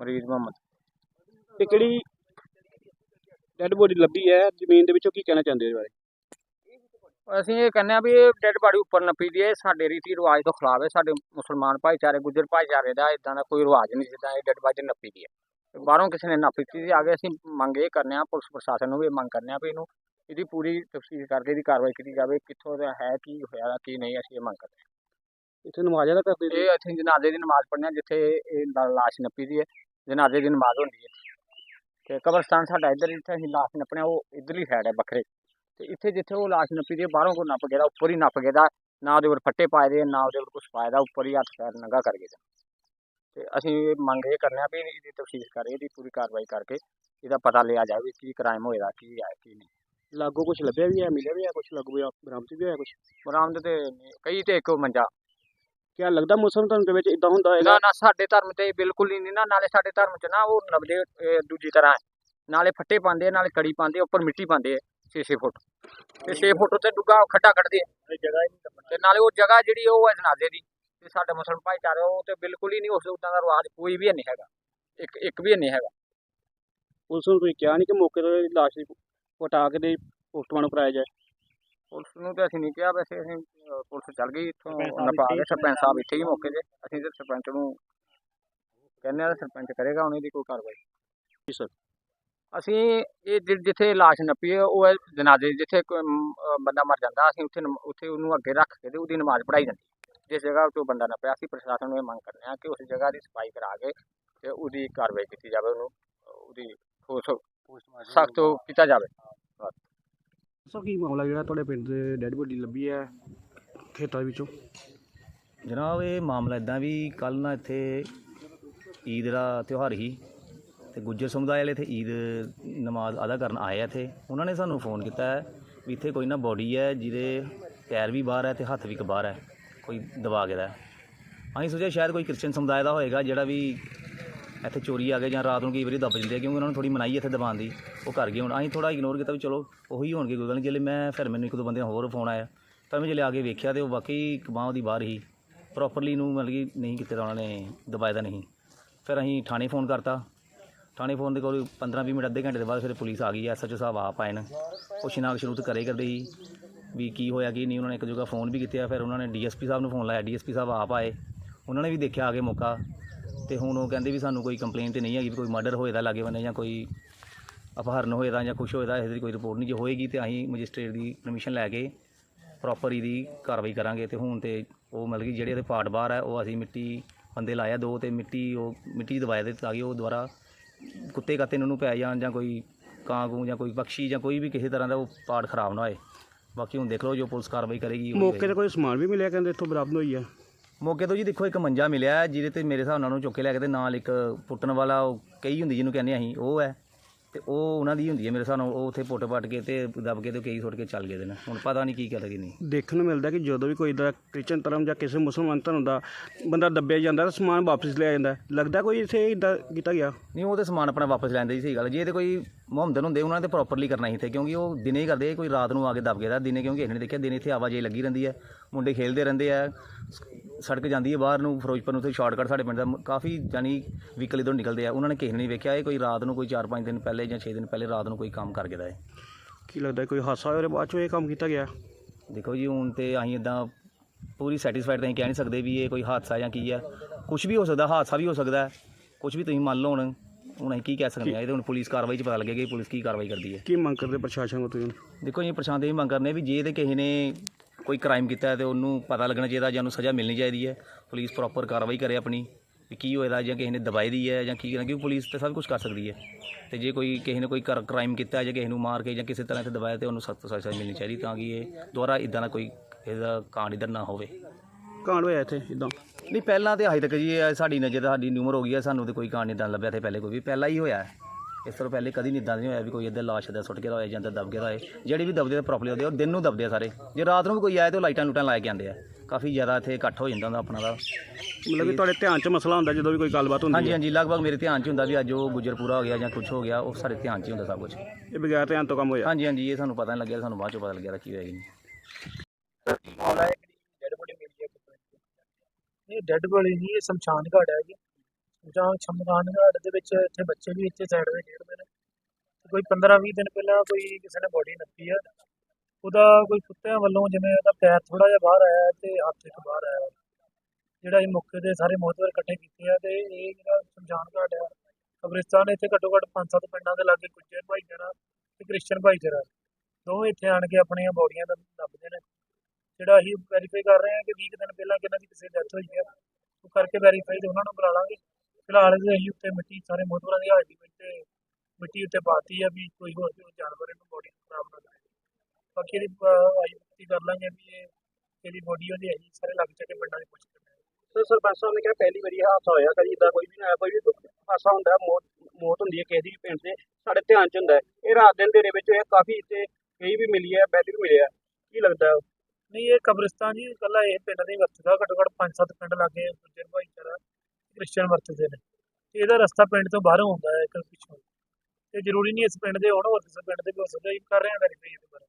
ਫਰੀਦ ਮੁਹੰਮਦ। ਤੇ ਕਿਹੜੀ dead body ਲੱਭੀ ਹੈ ਜ਼ਮੀਨ ਦੇ ਵਿੱਚੋਂ ਕੀ ਕਹਿਣਾ ਚਾਹੁੰਦੇ ਹੋ ਬਾਰੇ? ਅਸੀਂ ਇਹ ਕਹਿੰਦੇ ਆ ਵੀ ਇਹ ਡੈੱਡ ਬਾਡੀ ਉੱਪਰ ਨੱਪੀ ਦੀ ਹੈ ਸਾਡੇ ਰੀਤੀ ਰਿਵਾਜ ਤੋਂ ਖਿਲਾਫ ਹੈ ਸਾਡੇ ਮੁਸਲਮਾਨ ਭਾਈਚਾਰੇ ਗੁੱਜਰ ਭਾਈਚਾਰੇ ਦਾ ਇਦਾਂ ਦਾ ਕੋਈ ਰਿਵਾਜ ਨਹੀਂ ਜਿੱਦਾਂ ਇਹ ਡੈੱਡ ਬਾਡੀ ਨੱਪੀ ਦੀ ਹੈ। ਬਾਹਰੋਂ ਕਿਸੇ ਨੇ ਨੱਪ ਸੀ ਅੱਗੇ ਅਸੀਂ ਮੰਗ ਇਹ ਕਰਨੇ ਆ ਪੁਲਿਸ ਪ੍ਰਸ਼ਾਸਨ ਨੂੰ ਵੀ ਮੰਗ ਕਰਨੇ ਆ ਵੀ ਇਹਨੂੰ ਇਹਦੀ ਪੂਰੀ ਤਫਸੀਲ ਕਰਕੇ ਇਹਦੀ ਕਾਰਵਾਈ ਕੀਤੀ ਜਾਵੇ ਕਿੱਥੋਂ ਦਾ ਹੈ ਕੀ ਹੋਇਆ ਕੀ ਨਹੀਂ ਅਸੀਂ ਇਹ ਮੰਗ ਕਰਦੇ ਇੱਥੇ ਨਮਾਜ਼ਾਂ ਦਾ ਕਰਦੇ ਹਾਂ। ਇਹ ਅਸੀਂ ਜਨਾਜ਼ੇ ਦੀ ਨਮਾਜ਼ ਪੜ੍ਹਨੇ ਆ ਜਿੱਥੇ ਇਹ ਲਾਸ਼ ਨੱਪੀ ਦੀ ਹੈ। ਜਨਾਜ਼ੇ ਦੀ ਨਮਾਜ਼ ਹੁੰਦੀ ਹੈ। ਤੇ ਕਬਰਸਤਾਨ ਸਾਡਾ ਇੱਧਰ ਜਿੱਥੇ ਅਸੀਂ ਲਾਸ਼ ਨੱਪਣੇ ਉਹ ਇੱਧਰਲੀ ਸਾਈਡ ਹੈ ਵੱਖਰੇ। ਤੇ ਇੱਥੇ ਜਿੱਥੇ ਉਹ ਲਾਸ਼ ਨੱਪੀ ਦੀ ਬਾਹਰੋਂ ਕੋ ਨੱਪ ਗਿਆ ਦਾ, ਉੱਪਰ ਹੀ ਨੱਪ ਗਿਆ ਦਾ ਨਾ ਉਹਦੇ ਉੱਪਰ ਫੱਟੇ ਪਾਏ ਦੇ ਨਾ ਉਹਦੇ ਉੱਪਰ ਕੁਛ ਪਾਇਆ ਦਾ ਉੱਪਰ ਹੀ ਹੱਥ ਪੈਰ ਨੰਗਾ ਕਰ ਦਾ। ਤੇ ਅਸੀਂ ਇਹ ਮੰਗ ਇਹ ਕਰਨੇ ਆ ਵੀ ਇਹਦੀ ਤਫਸੀਲ ਕਰੇ ਇਹਦੀ ਪੂਰੀ ਕਾਰਵਾਈ ਕਰਕੇ ਇਹਦਾ ਪਤਾ ਲਿਆ ਜਾਵੇ ਕੀ ਕ੍ਰਾਈਮ ਹੋਇਆ ਕੀ ਹੈ ਕੀ ਨਹੀਂ। ਲਾਗੋ ਕੁਝ ਲੱਭਿਆ ਵੀ ਹੈ ਮਿਲਿਆ ਵੀ ਹੈ ਕੁਝ ਲਾਗੋ ਵੀ ਬਰਾਮਦ ਵੀ ਹੋਇਆ ਕੁਝ ਬਰਾਮਦ ਤੇ ਕਈ ਤੇ ਇੱਕ ਮੰਜਾ ਕਿਆ ਲੱਗਦਾ ਮੁਸਲਮਾਨ ਧਰਮ ਦੇ ਵਿੱਚ ਇਦਾਂ ਹੁੰਦਾ ਹੋਏਗਾ ਨਾ ਨਾ ਸਾਡੇ ਧਰਮ ਤੇ ਬਿਲਕੁਲ ਹੀ ਨਹੀਂ ਨਾ ਨਾਲੇ ਸਾਡੇ ਧਰਮ ਚ ਨਾ ਉਹ ਅਹ, ਦੂਜੀ ਤਰ੍ਹਾਂ ਹੈ। ਨਾਲੇ ਫੱਟੇ ਪਾਉਂਦੇ ਆ, ਨਾਲੇ ਕੜੀ ਪਾਉਂਦੇ ਆ, ਉੱਪਰ ਮਿੱਟੀ ਪਾਉਂਦੇ 6-6 ਫੁੱਟ। ਤੇ 6 ਫੁੱਟ ਉੱਤੇ ਡੁੱਗਾ ਖੱਡਾ ਕੱਢਦੇ ਆ। ਜਗ੍ਹਾ ਹੀ ਨਹੀਂ ਤੇ ਨਾਲੇ ਉਹ ਜਗ੍ਹਾ ਜਿਹੜੀ ਉਹ ਹੈ ਜਨਾਜ਼ੇ ਦੀ ਤੇ ਸਾਡੇ ਮੁਸਲਮਾਨ ਭਾਈਚਾਰੇ ਉਹ ਤੇ ਬਿਲਕੁਲ ਹੀ ਨਹੀਂ ਉਸ ਉਦਾਂ ਦਾ ਰਿਵਾਜ ਕੋਈ ਵੀ ਨਹੀਂ ਹੈਗਾ। ਇੱਕ ਇੱਕ ਵੀ ਨਹੀਂ ਹੈਗਾ। ਪੁਲਿਸ ਨੂੰ ਕੋਈ ਕਿਹਾ ਨਹੀਂ ਕਿ ਮੌਕੇ ਤੇ ਲਾਸ਼ ਦੀ ਪਟਾ ਕੇ ਦੇ ਪੋਸਟਮਾਰਟਮ ਕਰਾਇਆ ਜਾਏ? ਪੁਲਿਸ ਨੂੰ ਤੇ ਅਸੀਂ ਨਹੀਂ ਕਿਹਾ ਵੈਸੇ ਅਸੀਂ ਅਹ, ਪੁਲਿਸ ਚੱਲ ਗਈ ਇੱਥੋਂ ਨਪਾ ਕੇ ਸਰਪੰਚ ਸਾਹਿਬ ਇੱਥੇ ਹੀ ਮੌਕੇ ਤੇ। ਅਸੀਂ ਤੇ ਸਰਪੰਚ ਨੂੰ ਕਹਿੰਦੇ ਆ ਸਰਪੰਚ ਕਰੇਗਾ ਹੁਣ ਇਹਦੀ ਕੋਈ ਕਾਰਵਾਈ। ਜੀ ਸਰ। ਅਸੀਂ ਇਹ ਜਿ- ਜਿੱਥੇ ਲਾਸ਼ ਨੱਪੀ ਹੈ ਉਹ ਹੈ ਜਨਾਜ਼ੇ ਜਿੱਥੇ ਕੋਈ, ਮ, ਅਹ, ਬੰਦਾ ਮਰ ਜਾਂਦਾ ਅਸੀਂ ਉੱਥੇ ਨਮ- ਉੱਥੇ ਉਹਨੂੰ ਅੱਗੇ ਰੱਖ ਕੇ ਤੇ ਉਹਦੀ ਨਮਾਜ਼ ਪੜਾਈ ਜਾਂਦੀ ਜਿਸ ਜਗ੍ਹਾ ਤੋਂ ਬੰਦਾ ਨੱਪਿਆ ਅਸੀਂ ਪ੍ਰਸ਼ਾਸਨ ਨੂੰ ਇਹ ਮੰਗ ਕਰਨੇ ਆ ਕਿ ਉਸ ਜਗ੍ਹਾ ਦੀ ਸਫ਼ਾਈ ਕਰਾ ਕੇ ਤੇ ਉਹਦੀ ਕਾਰਵਾਈ ਕੀਤੀ ਜਾਵੇ ਉਹਨੂੰ ਅਹ, ਉਹਦੀ ਸਖਤ ਕੀਤਾ ਜਾਵੇ। ਸੋ ਕੀ ਮਾਮਲਾ ਜਿਹੜਾ ਤੁਹਾਡੇ ਪਿੰਡ ਦੇ ਡੈਡ ਬੋਡੀ ਲੱਭੀ ਹੈ ਖੇਤਾਂ ਵਿੱਚੋਂ ਜਨਾਬ, ਇਹ ਮਾਮਲਾ ਇਦਾਂ ਵੀ ਕੱਲ ਨਾ ਇੱਥੇ ਈਦ ਦਾ ਤਿਉਹਾਰ ਸੀ ਤੇ ਗੁੱਜਰ ਸਮੁਦਾਇ ਵਾਲੇ ਇੱਥੇ ਈਦ ਨਮਾਜ਼ ਅਦਾ ਕਰਨ ਆਏ ਆ ਇੱਥੇ। ਉਹਨਾਂ ਨੇ ਸਾਨੂੰ ਫੋਨ ਕੀਤਾ ਹੈ ਵੀ ਇੱਥੇ ਕੋਈ ਨਾ ਬੋਡੀ ਹੈ ਜਿਹਦੇ ਪੈਰ ਵੀ ਬਾਹਰ ਹੈ ਤੇ ਹੱਥ ਵੀ ਇੱਕ ਬਾਹਰ ਹੈ, ਕੋਈ ਦਬਾ ਗਿਆ ਦਾ ਅਸੀਂ ਸੋਚਿਆ ਸ਼ਾਇਦ ਕੋਈ ਕ੍ਰਿਸਚੀਅਨ ਸਮੁਦਾਇ ਦਾ ਹੋਏਗਾ ਜਿਹੜਾ ਵੀ ਇੱਥੇ ਚੋਰੀ ਆ ਗਏ ਜਾਂ ਰਾਤ ਨੂੰ ਕਈ ਵਾਰੀ ਦੱਬ ਜਾਂਦੇ ਆ, ਕਿਉਂਕਿ ਉਹਨਾਂ ਨੂੰ ਥੋੜੀ ਮਨਾਈ ਇੱਥੇ ਦਬਾਉਣ ਦੀ ਉਹ ਕਰ ਗਏ ਹੁਣ। ਅਸੀਂ ਥੋੜਾ ਇਗਨੋਰ ਕੀਤਾ ਵੀ ਚਲੋ ਉਹੀ ਹੋਣਗੇ ਕੋਈ ਗੱਲ ਨਹੀਂ ਜਿਹੜੇ ਮੈਂ ਫਿਰ ਮੈਨੂੰ ਇੱਕ ਦੋ ਬੰਦੇ ਹੋਰ ਫੋਨ ਆਇਆ, ਤਾਂ ਮੈਂ ਜਿਹੜੇ ਆ ਕੇ ਵੇਖਿਆ ਤੇ ਉਹ ਵਾਕਈ ਬਾਂਹ ਉਹਦੀ ਬਾਹਰ ਹੀ ਪ੍ਰੋਪਰਲੀ ਨੂੰ ਮਤਲਬ ਕਿ ਨਹੀਂ ਕੀਤੇ ਤਾਂ ਉਹਨਾਂ ਨੇ ਦਬਾਇਆ ਤਾਂ ਨਹੀਂ। ਫਿਰ ਅਸੀਂ ਥਾਣੇ ਫੋਨ ਕਰਤਾ। ਥਾਣੇ ਫੋਨ ਦੇ ਕੋਲ 15-20 ਮਿੰਟ, ਅੱਧੇ ਘੰਟੇ ਦੇ ਬਾਅਦ ਫਿਰ ਪੁਲਿਸ ਆ ਗਈ ਐਸਐਚਓ ਸਾਹਿਬ ਆਪ ਆਏ ਨੇ। ਉਹ ਸ਼ਨਾਖ ਸ਼ਰੂਤ ਕਰੇ ਕਰਦੇ ਸੀ ਵੀ ਕੀ ਹੋਇਆ, ਕੀ ਨਹੀਂ, ਉਹਨਾਂ ਨੇ ਇੱਕ ਜਗ੍ਹਾ ਫੋਨ ਵੀ ਕੀਤਾ ਫਿਰ ਉਹਨਾਂ ਨੇ ਡੀਐਸਪੀ ਸਾਹਿਬ ਨੂੰ ਫੋਨ ਲਾਇਆ। ਡੀਐਸਪੀ ਸਾਹਿਬ ਆਪ ਆਏ, ਉਹਨਾਂ ਨੇ ਵੀ ਦੇਖਿਆ ਆ ਕੇ ਮੌਕਾ। ਤੇ ਹੁਣ ਉਹ ਕਹਿੰਦੇ ਵੀ ਸਾਨੂੰ ਕੋਈ ਕੰਪਲੇਂਟ ਤੇ ਨਹੀਂ ਹੈਗੀ ਵੀ ਕੋਈ ਮਰਡਰ ਹੋਏ ਦਾ ਲਾਗੇ ਬੰਨੇ ਜਾਂ ਕੋਈ ਅਪਹਰਨ ਹੋਏ ਦਾ ਜਾਂ ਕੁਛ ਹੋਏ ਦਾ ਇਹਦੀ ਕੋਈ ਰਿਪੋਰਟ ਨਹੀਂ। ਜੇ ਹੋਏਗੀ ਤੇ ਅਸੀਂ ਮੈਜਿਸਟ੍ਰੇਟ ਦੀ ਪਰਮਿਸ਼ਨ ਲੈ ਕੇ ਪ੍ਰੋਪਰ ਇਹਦੀ ਕਾਰਵਾਈ ਕਰਾਂਗੇ ਤੇ ਹੁਣ ਤੇ ਉਹ ਮਤਲਬ ਕਿ ਜਿਹੜੇ ਉਹਦੇ ਪਾਰਟ ਬਾਹਰ ਹੈ ਉਹ ਅਸੀਂ ਮਿੱਟੀ ਬੰਦੇ ਲਾਇਆ ਦੋ ਤੇ ਮਿੱਟੀ ਉਹ ਮਿੱਟੀ 'ਚ ਦਬਾਇਆ ਦੇ ਤਾਂ ਕਿ ਉਹ ਦੁਬਾਰਾ ਕੁੱਤੇ ਕਾਤੇ ਨੂੰ ਪੈ ਜਾਣ ਜਾਂ ਕੋਈ ਕਾਂ ਕੂੰ ਜਾਂ ਕੋਈ ਪੰਛੀ ਜਾਂ ਕੋਈ ਵੀ ਕਿਸੇ ਤਰ੍ਹਾਂ ਦਾ ਉਹ ਪਾਰਟ ਖਰਾਬ ਨਾ ਹੋਏ। ਬਾਕੀ ਹੁਣ ਦੇਖ ਲਓ ਜੋ ਪੁਲਿਸ ਕਾਰਵਾਈ ਕਰੇਗੀ ਉਹ ਮੌਕੇ ਤੇ ਕੋਈ ਸਮਾਨ ਵੀ ਮਿਲਿਆ ਕਹਿੰਦੇ ਇੱਥੋਂ ਬਰਾਮਦ ਹੋਈ ਹੈ ਮੌਕੇ ਤੋਂ ਜੀ ਦੇਖੋ ਇੱਕ ਮੰਜਾ ਮਿਲਿਆ ਹੈ, ਜਿਹਦੇ ਤੇ ਮੇਰੇ ਹਿਸਾਬ ਨਾਲ ਉਹਨੂੰ ਚੁੱਕ ਕੇ ਲੈ ਕੇ ਤੇ ਨਾਲ ਇੱਕ ਪੁੱਟਣ ਵਾਲਾ ਉਹ ਕਈ ਹੁੰਦੀ ਜਿਹਨੂੰ ਕਹਿੰਦੇ ਅਸੀਂ ਉਹ ਹੈ। ਤੇ ਉਹ ਉਹਨਾਂ ਦੀ ਹੁੰਦੀ ਹੈ ਮੇਰੇ ਹਿਸਾਬ ਨਾਲ ਉਹ ਉੱਥੇ ਪੁੱਟ ਪੱਟ ਕੇ ਤੇ ਦਬ ਕੇ ਤੇ ਕਈ ਸੁੱਟ ਕੇ ਚੱਲ ਗਏ ਦੇ ਨੇ ਹੁਣ ਪਤਾ ਨਹੀਂ ਕੀ ਕਰ ਕੀ ਨਹੀਂ। ਦੇਖਣ ਨੂੰ ਮਿਲਦਾ ਕਿ ਜਦੋਂ ਵੀ ਕੋਈ ਦਾ ਕ੍ਰਿਸਚਨ ਧਰਮ ਜਾਂ ਕਿਸੇ ਮੁਸਲਮਾਨ ਧਰਮ ਦਾ ਬੰਦਾ ਦੱਬਿਆ ਜਾਂਦਾ ਤਾਂ ਸਮਾਨ ਵਾਪਸ ਲਿਆ ਜਾਂਦਾ। ਹੈ। ਲੱਗਦਾ ਕੋਈ ਇੱਥੇ ਇਦਾਂ ਕੀਤਾ ਗਿਆ? ਨਹੀਂ ਉਹ ਤੇ ਸਮਾਨ ਆਪਣਾ ਵਾਪਸ ਲੈਂਦੇ ਸੀ ਸਹੀ ਗੱਲ ਜੇ ਤੇ ਕੋਈ ਮੁਹੰਮਦਨ ਹੁੰਦੇ ਉਹਨਾਂ ਨੇ ਤੇ ਪ੍ਰੋਪਰਲੀ ਕਰਨਾ ਸੀ ਤੇ ਕਿਉਂਕਿ ਉਹ ਦਿਨੇ ਹੀ ਕਰਦੇ ਕੋਈ ਰਾਤ ਨੂੰ ਆ ਕੇ ਦਬ ਗਿਆ ਦਾ ਦਿਨੇ ਕਿਉਂਕਿ ਇਹਨੇ ਦੇਖਿਆ ਦਿਨੇ ਇੱਥੇ ਆਵਾਜਾਈ ਲੱਗੀ ਰਹਿੰਦੀ ਹੈ ਮੁੰਡੇ ਖੇਡਦੇ ਰਹਿੰਦੇ ਆ ਸੜਕ ਜਾਂਦੀ ਹੈ ਬਾਹਰ ਨੂੰ ਫਿਰੋਜ਼ਪੁਰ ਨੂੰ ਉੱਥੇ ਸ਼ਾਰਟਕਟ ਸਾਡੇ ਪਿੰਡ ਦਾ ਮ- ਕਾਫੀ ਜਾਨੀ ਵਹੀਕਲ ਇਧਰੋਂ ਨਿਕਲਦੇ ਆ। ਉਹਨਾਂ ਨੇ ਕਿਸੇ ਨੇ ਨਹੀਂ ਵੇਖਿਆ ਇਹ ਕੋਈ ਰਾਤ ਨੂੰ ਕੋਈ 4-5 ਦਿਨ ਪਹਿਲੇ ਜਾਂ 6 ਦਿਨ ਪਹਿਲੇ ਰਾਤ ਨੂੰ ਕੋਈ ਕੰਮ ਕਰ ਗਿਆ ਦਾ ਹੈ ਕੀ ਲੱਗਦਾ ਕੋਈ ਹਾਦਸਾ ਹੋਇਆ ਉਹਦੇ ਬਾਅਦ ਚੋਂ ਇਹ ਕੰਮ ਕੀਤਾ ਗਿਆ? ਦੇਖੋ ਜੀ ਹੁਣ ਤੇ ਅਸੀਂ ਇਦਾਂ ਪੂਰੀ ਸੈਟੀਸਫਾਈਡ ਤਾਂ ਅਸੀਂ ਕਹਿ ਨਹੀਂ ਸਕਦੇ ਵੀ ਇਹ ਕੋਈ ਹਾਦਸਾ ਜਾਂ ਕੀ ਹੈ ਕੁਝ ਵੀ ਹੋ ਸਕਦਾ ਹਾਦਸਾ ਵੀ ਹੋ ਸਕਦਾ ਕੁਝ ਵੀ ਤੁਸੀਂ ਮੰਨ ਲਓ ਹੁਣ ਹੁਣ ਅਸੀਂ ਕੀ ਕਹਿ ਸਕਦੇ ਹਾਂ ਇਹ ਤਾਂ ਹੁਣ ਪੁਲਿਸ ਕਾਰਵਾਈ 'ਚ ਪਤਾ ਲੱਗੇਗਾ ਕਿ ਪੁਲਿਸ ਕੀ ਕਾਰਵਾਈ ਕਰਦੀ ਹੈ। ਕੀ ਮੰਗ ਕਰਦੇ ਪ੍ਰਸ਼ਾਸਨ ਕੋਲ ਤੁਸੀਂ? ਦੇਖੋ ਜੀ ਪ੍ਰਸ਼ਾਂਤ ਇਹ ਮੰਗ ਕਰਨੇ ਵੀ ਜੇ ਤੇ ਕਿਸੇ ਨੇ ਕੋਈ ਕ੍ਰਾਈਮ ਕੀਤਾ ਹੈ ਤੇ ਉਹਨੂੰ ਪਤਾ ਲੱਗਣਾ ਚਾਹੀਦਾ ਜਾਂ ਉਹਨੂੰ ਸਜ਼ਾ ਮਿਲਣੀ ਚਾਹੀਦੀ ਹੈ। ਪੁਲਿਸ ਪ੍ਰੋਪਰ ਕਾਰਵਾਈ ਕਰੇ ਆਪਣੀ ਵੀ ਕੀ ਹੋਏਦਾ ਜਾਂ ਕਿਸੇ ਨੇ ਦਬਾਈ ਦੀ ਹੈ ਜਾਂ ਕੀ ਕਰਨਾ ਕਿਉਂਕਿ ਪੁਲਿਸ ਤੇ ਸਭ ਕੁਝ ਕਰ ਸਕਦੀ ਹੈ। ਤੇ ਜੇ ਕੋਈ ਕਿਸੇ ਨੇ ਕੋਈ ਕ੍ਰਾਈਮ ਕੀਤਾ ਜਾਂ ਕਿਸੇ ਨੂੰ ਮਾਰ ਕੇ ਜਾਂ ਕਿਸੇ ਤਰ੍ਹਾਂ ਤੇ ਦਬਾਇਆ ਤੇ ਉਹਨੂੰ ਸਖਤ ਸਜ਼ਾ ਮਿਲਣੀ ਚਾਹੀਦੀ ਤਾਂ ਕਿ ਇਹ ਦੁਬਾਰਾ ਇਦਾਂ ਦਾ ਕੋਈ ਇਹਦਾ ਕਾਂਡ ਇੱਧਰ ਨਾ ਹੋਵੇ। ਕਾਂਡ ਹੋਇਆ ਇੱਥੇ ਇਦਾਂ? ਨਹੀਂ ਪਹਿਲਾਂ ਤੇ ਅਜੇ ਤੱਕ ਜੀ ਇਹ ਸਾਡੀ ਨਜ਼ਰ ਸਾਡੀ ਉਮਰ ਹੋ ਗਈ ਹੈ ਸਾਨੂੰ ਤੇ ਕੋਈ ਕਾਂਡ ਇਦਾਂ ਲੱਭਿਆ ਤੇ ਪਹਿਲੇ ਕੋਈ ਵੀ ਪਹਿਲਾਂ ਹੀ ਹੋਇਆ ਹੈ। ਇਸ ਤੋਂ ਪਹਿਲੇ ਕਦੀ ਨਹੀਂ ਇਦਾਂ ਨਹੀਂ ਹੋਇਆ ਵੀ ਕੋਈ ਇੱਧਰ ਲਾਸ਼ ਦਾ ਸੁੱਟ ਕੇ ਹੋਇਆ ਜਾਂ ਇੱਧਰ ਦਬ ਗਿਆ ਹੋਏ ਜਿਹੜੀ ਵੀ ਦਬਦੇ ਆ ਪ੍ਰੋਪਰਲੀ ਉਹਦੇ ਉਹ ਦਿਨ ਨੂੰ ਦਬਦੇ ਆ ਸਾਰੇ। ਜੇ ਰਾਤ ਨੂੰ ਵੀ ਕੋਈ ਆਏ ਤੇ ਲਾਈਟਾਂ ਲੂਟਾਂ ਲਾ ਕੇ ਆਉਂਦੇ ਆ। ਕਾਫੀ ਜ਼ਿਆਦਾ ਇੱਥੇ ਇਕੱਠ ਹੋ ਜਾਂਦਾ ਹੁੰਦਾ ਆਪਣਾ ਦਾ। ਮਤਲਬ ਕਿ ਤੁਹਾਡੇ ਧਿਆਨ 'ਚ ਮਸਲਾ ਹੁੰਦਾ ਜਦੋਂ ਵੀ ਕੋਈ ਗੱਲਬਾਤ ਹੁੰਦੀ ਹਾਂਜੀ ਹੈ? ਹਾਂਜੀ ਲਗਭਗ ਮੇਰੇ ਧਿਆਨ 'ਚ ਹੁੰਦਾ ਵੀ ਅੱਜ ਉਹ ਗੁੱਜਰ ਪੂਰਾ ਹੋ ਗਿਆ ਜਾਂ ਕੁਝ ਹੋ ਗਿਆ ਉਹ ਸਾਡੇ ਧਿਆਨ 'ਚ ਹੀ ਹੁੰਦਾ ਸਭ ਕੁਝ ਇਹ ਬਗੈਰ ਧਿਆਨ ਤੋਂ ਕੰਮ ਹੋਇਆ? ਹਾਂਜੀ ਹਾਂਜੀ ਇਹ ਸਾਨੂੰ ਪਤਾ ਨਹੀਂ ਲੱਗਿਆ ਸਾਨੂੰ ਬਾਅਦ 'ਚੋਂ ਪਤਾ ਲੱਗਿਆ ਕੀ ਹੋਇਆ ਕੀ ਨਹੀਂ ਇਹ ਡੈੱਡ ਬੋਡੀ ਨਹੀਂ ਇਹ ਸ਼ਮਸ਼ਾਨ ਘਾਟ ਹੈ ਜੀ। ਜਾਂ ਸ਼ਮਸ਼ਾਨ ਘਾਟ ਦੇ ਵਿੱਚ ਇੱਥੇ ਬੱਚੇ ਵੀ ਇੱਥੇ ਸਾਈਡ ਤੇ ਖੇਡਦੇ ਨੇ। ਤੇ ਕੋਈ 15-20 ਦਿਨ ਪਹਿਲਾਂ ਕੋਈ ਕਿਸੇ ਨੇ ਬੋਡੀ ਨੱਪੀ ਆ। ਉਹਦਾ ਕੋਈ ਕੁੱਤਿਆਂ ਵੱਲੋਂ ਜਿਵੇਂ ਉਹਦਾ ਪੈਰ ਥੋੜਾ ਜਿਹਾ ਬਾਹਰ ਆਇਆ ਤੇ ਹੱਥ ਇੱਕ ਬਾਹਰ ਆਇਆ। ਜਿਹੜਾ ਇਹ ਮੌਕੇ ਦੇ ਸਾਰੇ ਮੋਹਤਵਰ ਇਕੱਠੇ ਕੀਤੇ ਆ ਤੇ ਇਹ ਜਿਹੜਾ ਸ਼ਮਸ਼ਾਨ ਘਾਟ ਆ, ਕਬਰਿਸਤਾਨ ਇੱਥੇ ਘੱਟੋ ਘੱਟ ਪੰਜ ਸੱਤ ਪਿੰਡਾਂ ਦੇ ਲਾਗੇ ਗੁੱਜਰ ਭਾਈਚਾਰਾ ਤੇ ਕ੍ਰਿਸਚਨ ਭਾਈਚਾਰਾ। ਦੋਵੇਂ ਇੱਥੇ ਆਣ ਕੇ ਆਪਣੀਆਂ ਬੋਡੀਆਂ ਦਾ ਲੱਭਦੇ ਨੇ। ਜਿਹੜਾ ਅਸੀਂ ਵੈਰੀਫਾਈ ਕਰ ਰਹੇ ਹਾਂ ਕਿ 20 ਕੁ ਦਿਨ ਪਹਿਲਾਂ ਕਿਹਨਾਂ ਦੀ ਕਿਸੇ ਡੈਥ ਹੋਈ ਹੈ ਉਹ ਕਰਕੇ ਵੈਰੀਫਾਈ ਤੇ ਉਹਨਾਂ ਨੂੰ ਬੁਲਾ ਲਾਂਗੇ। ਫਿਲਹਾਲ ਅਸੀਂ ਉੱਤੇ ਮਿੱਟੀ ਸਾਰੇ ਮੋਹਤਵਰਾਂ ਦੀ ਵਿੱਚ ਤੇ ਮਿੱਟੀ ਉੱਤੇ ਪਾਤੀ ਆ ਵੀ ਕੋਈ ਹੋਰ ਵੀ ਜਾਨਵਰ ਇਹਨੂੰ ਬੋਡੀ ਖਰਾਬ ਨਾ ਕਰੇ ਬਾਕੀ ਅਹ, ਅਸੀਂ ਪੁਸ਼ਟੀ ਕਰ ਲਾਂਗੇ ਵੀ ਇਹ ਇਹਦੀ ਬੋਡੀ ਉਹਦੀ ਹੈਗੀ ਸਾਰੇ ਲੱਗ ਚੱਕੇ ਪਿੰਡਾਂ ਦੀ ਪੁੱਛ ਕਰਦੇ ਸਰ ਸਰਪੰਚ ਸਾਹਿਬ ਨੇ ਕਿਹਾ ਪਹਿਲੀ ਵਾਰੀ ਹਾਦਸਾ ਹੋਇਆ ਕਦੀ ਇਦਾਂ ਕੋਈ ਵੀ ਨਾ ਕੋਈ ਵੀ ਹਾਦਸਾ ਹੁੰਦਾ ਹੈ, ਮੌਤ ਮੌਤ ਹੁੰਦੀ ਹੈ ਕਿਸੇ ਦੀ ਵੀ ਪਿੰਡ 'ਤੇ ਸਾਡੇ ਧਿਆਨ 'ਚ ਹੁੰਦਾ ਹੈ। ਇਹ ਰਾਤ ਦਿਨ ਦੇ ਵਿੱਚ ਇਹ ਕਾਫੀ ਇੱਥੇ ਕਈ ਵੀ ਮਿਲੀ ਹੈ ਬੈਡ ਵੀ ਮਿਲਿਆ ਕੀ ਲੱਗਦਾ ਹੈ? ਨਹੀਂ ਇਹ ਕਬਰਿਸਤਾਨ ਜੀ ਇਕੱਲਾ ਇਹ ਪਿੰਡ ਨਹੀਂ ਵਰਤਦਾ ਘੱਟੋ ਘੱਟ ਪੰਜ ਸੱਤ ਪਿੰਡ ਲਾਗੇ ਗੁੱਜਰ ਭਾਈਚਾਰਾ ਕ੍ਰਿਸਚਨ ਵਰਤਦੇ ਨੇ। ਤੇ ਇਹਦਾ ਰਸਤਾ ਪਿੰਡ ਤੋਂ ਬਾਹਰੋਂ ਹੁੰਦਾ ਹੈ ਇੱਕ ਪਿੱਛੋਂ। ਤੇ ਜ਼ਰੂਰੀ ਨਹੀਂ ਇਸ ਪਿੰਡ ਦੇ ਹੋਣ ਹੋਰ ਕਿਸੇ ਪਿੰਡ ਦੇ ਵੀ ਹੋ ਸਕਦਾ ਇਹ ਕਰ ਰਹੇ ਹਾਂ ਵੈਰੀਫਾਈ ਇਹਦੇ ਬਾਰੇ।